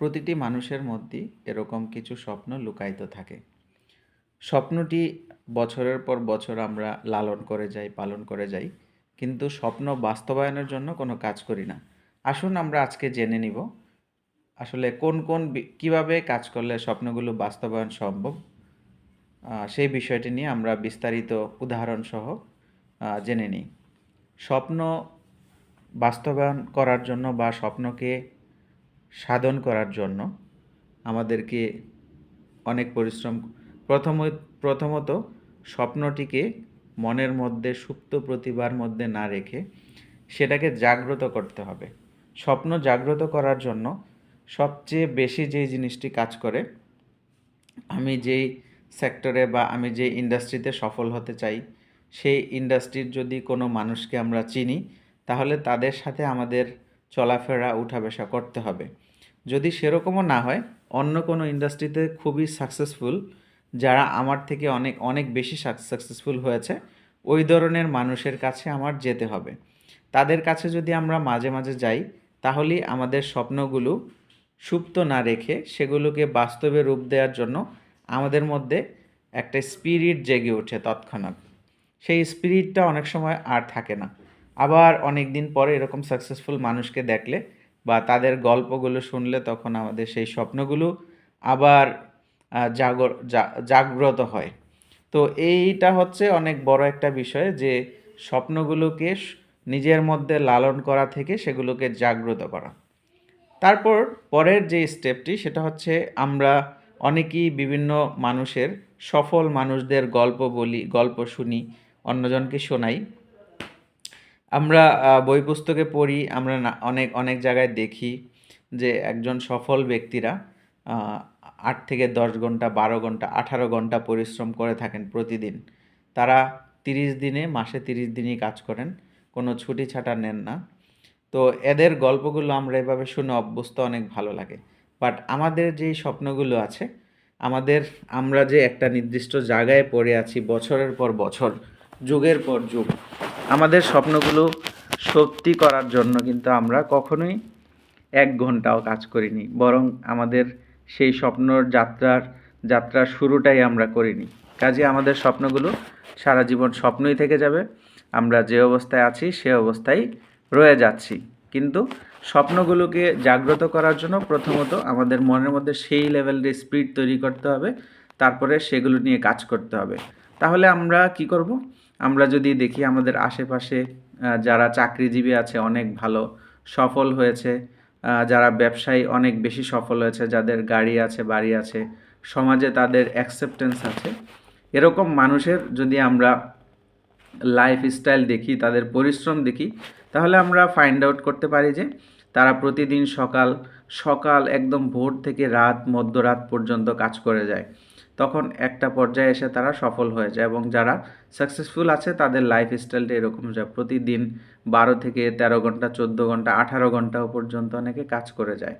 প্রতিটি মানুষের মধ্যেই এরকম কিছু স্বপ্ন লুকায়িত থাকে। স্বপ্নটি বছরের পর বছর আমরা লালন করে যাই, পালন করে যাই, কিন্তু স্বপ্ন বাস্তবায়নের জন্য কোনো কাজ করি না। আসুন আমরা আজকে জেনে নিব, আসলে কোন কোন কীভাবে কাজ করলে স্বপ্নগুলো বাস্তবায়ন সম্ভব? সেই বিষয়টি নিয়ে আমরা বিস্তারিত উদাহরণ সহ জেনে নিই। স্বপ্ন বাস্তবায়ন করার জন্য বা স্বপ্নকে সাধন করার জন্য আমাদেরকে অনেক পরিশ্রম প্রথম, প্রথমত স্বপ্নটিকে মনের মধ্যে সুপ্ত প্রতিভার মধ্যে না রেখে সেটাকে জাগ্রত করতে হবে। স্বপ্ন জাগ্রত করার জন্য সবচেয়ে বেশি যেই জিনিসটি কাজ করে, আমি যেই সেক্টরে বা আমি যে ইন্ডাস্ট্রিতে সফল হতে চাই, সেই ইন্ডাস্ট্রির যদি কোনো মানুষকে আমরা চিনি, তাহলে তাদের সাথে আমাদের চলাফেরা উঠা বসা করতে হবে। যদি সেরকমও না হয়, অন্য কোনো ইন্ডাস্ট্রিতে খুবই সাকসেসফুল যারা আমার থেকে অনেক অনেক বেশি সাকসেসফুল হয়েছে, ওই ধরনের মানুষের কাছে আমার যেতে হবে। তাদের কাছে যদি আমরা মাঝে মাঝে যাই তাহলেই আমাদের স্বপ্নগুলো সুপ্ত না রেখে সেগুলোকে বাস্তবে রূপ দেওয়ার জন্য আমাদের মধ্যে একটা স্পিরিট জেগে ওঠে তৎক্ষণাৎ। সেই স্পিরিটটা অনেক সময় আর থাকে না। আবার অনেক দিন পরে এরকম সাকসেসফুল মানুষকে দেখলে বা তাদের গল্পগুলো শুনলে তখন আমাদের সেই স্বপ্নগুলো আবার জাগর জাগ্রত হয়। তো এইটা হচ্ছে অনেক বড় একটা বিষয় যে স্বপ্নগুলোকে নিজের মধ্যে লালন করা থেকে সেগুলোকে জাগ্রত করা। তারপর পরের যে স্টেপটি সেটা হচ্ছে আমরা অনেকেই বিভিন্ন মানুষের সফল মানুষদের গল্প বলি, গল্প শুনি, অন্যজনকে শোনাই। আমরা বই পুস্তকে পড়ি, আমরা অনেক অনেক জায়গায় দেখি যে একজন সফল ব্যক্তিরা আট থেকে দশ ঘণ্টা, বারো ঘণ্টা, আঠারো ঘণ্টা পরিশ্রম করে থাকেন প্রতিদিন। তারা তিরিশ দিনে, মাসে তিরিশ দিনই কাজ করেন, কোনো ছুটি ছাটা নেন না। তো এদের গল্পগুলো আমরা এভাবে শুনে অভ্যস্ত অনেক ভালো লাগে। বাট আমাদের যেই স্বপ্নগুলো আছে, আমাদের, আমরা যে একটা নির্দিষ্ট জায়গায় পড়ে আছি, বছরের পর বছর, যুগের পর যুগ আমাদের স্বপ্নগুলো সত্যি করার জন্য কিন্তু আমরা কখনোই এক ঘন্টাও কাজ করিনি, বরং আমাদের সেই স্বপ্নর যাত্রার যাত্রার শুরুটাই আমরা করিনি। কাজে আমাদের স্বপ্নগুলো সারা জীবন স্বপ্নই থেকে যাবে, আমরা যে অবস্থায় আছি সে অবস্থায় রয়ে যাচ্ছি। কিন্তু স্বপ্নগুলোকে জাগ্রত করার জন্য প্রথমত আমাদের মনের মধ্যে সেই লেভেলের স্পিড তৈরি করতে হবে, তারপরে সেগুলো নিয়ে কাজ করতে হবে। তাহলে আমরা কি করব? আমরা যদি দেখি আমাদের আশেপাশে যারা চাকরিজীবী আছে, অনেক ভালো, সফল হয়েছে যারা ব্যবসায়ী অনেক বেশি সফল হয়েছে, যাদের গাড়ি আছে, বাড়ি আছে, সমাজে তাদের অ্যাকসেপ্টেন্স আছে। এরকম মানুষের যদি আমরা লাইফ স্টাইল দেখি, তাদের পরিশ্রম দেখি, তাহলে আমরা ফাইন্ড আউট করতে পারি যে তারা প্রতিদিন সকাল সকাল একদম ভোর থেকে রাত, মধ্যরাত পর্যন্ত কাজ করে যায়। তখন একটা পর্যায়ে এসে তারা সফল হয়ে যায় এবং যারা সাকসেসফুল আছে তাদের লাইফ স্টাইলটা এরকম যায় প্রতিদিন বারো থেকে তেরো ঘণ্টা, চোদ্দ ঘণ্টা, আঠারো ঘন্টাও পর্যন্ত অনেকে কাজ করে যায়।